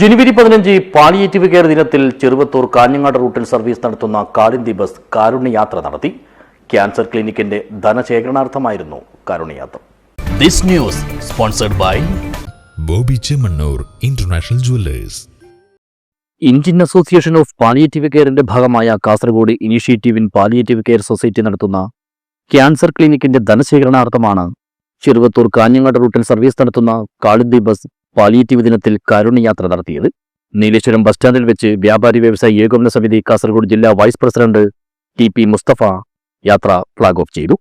ജനുവരി പതിനഞ്ച് palliative care ദിനത്തിൽ ചെറുവത്തൂർ കാഞ്ഞങ്ങാട് റൂട്ടിൽ സർവീസ് നടത്തുന്ന കാളിന്തി ബസ് കാരുണ്യയാത്ര നടത്തി. ക്യാൻസർ ക്ലിനിക്കിന്റെ ധനശേഖരണാർത്ഥമായിരുന്നു കാരുണ്യയാത്ര. This news sponsored by Bobby Chemmanur international jewellers. Indian association of palliative കെയറിന്റെ ഭാഗമായ Kasaragod initiative in palliative care society നടത്തുന്ന ക്യാൻസർ ക്ലിനിക്കിന്റെ ധനശേഖരണാർത്ഥമാണ് ചെറുവത്തൂർ കാഞ്ഞങ്ങാട് റൂട്ടിൽ സർവീസ് നടത്തുന്ന കാളിന്തി ബസ് പാലിയേറ്റീവ് ദിനത്തിൽ കാരുണ്യയാത്ര നടത്തിയത്. നീലേശ്വരം ബസ് സ്റ്റാൻഡിൽ വെച്ച് വ്യാപാരി വ്യവസായി ഏകോപന സമിതി കാസർഗോഡ് ജില്ലാ vice president T P Mustafa യാത്ര ഫ്ലാഗ് ഓഫ് ചെയ്തു.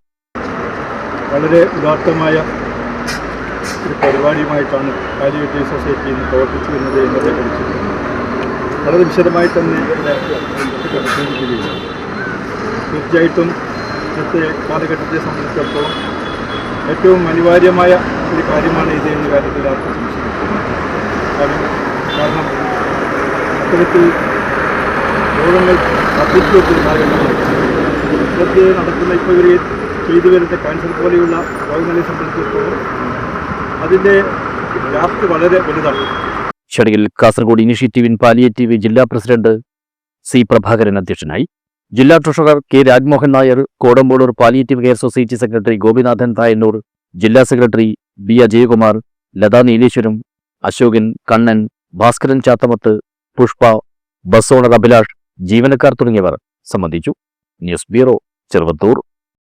വളരെ ഉദാത്തമായ ഒരു പരിപാടിയുമായിട്ടാണ് പാലിയേറ്റീവ് സൊസൈറ്റി ഇന്ന് പ്രവർത്തിച്ചു വരുന്നത് വളരെ വിശദമായി തന്നെ തീർച്ചയായിട്ടും ഇന്നത്തെ കാലഘട്ടത്തെ സംബന്ധിച്ചിടത്തോളം ഏറ്റവും അനിവാര്യമായ ഒരു കാര്യമാണ് ഇത് എന്ന കാര്യത്തിൽ ആർക്കും കാരണം അത്തരത്തിൽ രോഗങ്ങൾ വർദ്ധിച്ചുവെച്ചൊരു കാലഘട്ടമാണ് ഇന്നത്തെ നടക്കുന്ന ഇപ്പോൾ ഇവർ ചെയ്തു വരുന്ന ക്യാൻസർ പോലെയുള്ള രോഗങ്ങളെ സംബന്ധിച്ചിടത്തോളം അതിന്റെ വ്യാപ്തി വളരെ വലുതാണ്. ചടങ്ങിൽ കാസർഗോഡ് ഇനിഷ്യേറ്റീവ് ഇൻ പാലിയേറ്റീവ് ജില്ലാ പ്രസിഡന്റ് സി പ്രഭാകരൻ അധ്യക്ഷനായി. ജില്ലാ treasurer K Rajmohan Nair Kodampolur palliative care society secretary Gopinathan Thayannur ജില്ലാ secretary B Ajayakumar Latha Nileshwaram Ashokan Kannan Bhaskaran Chathamath Pushpa bus owner Abhilash ജീവനക്കാർ തുടങ്ങിയവർ സംബന്ധിച്ചു. News bureau Cheruvathur.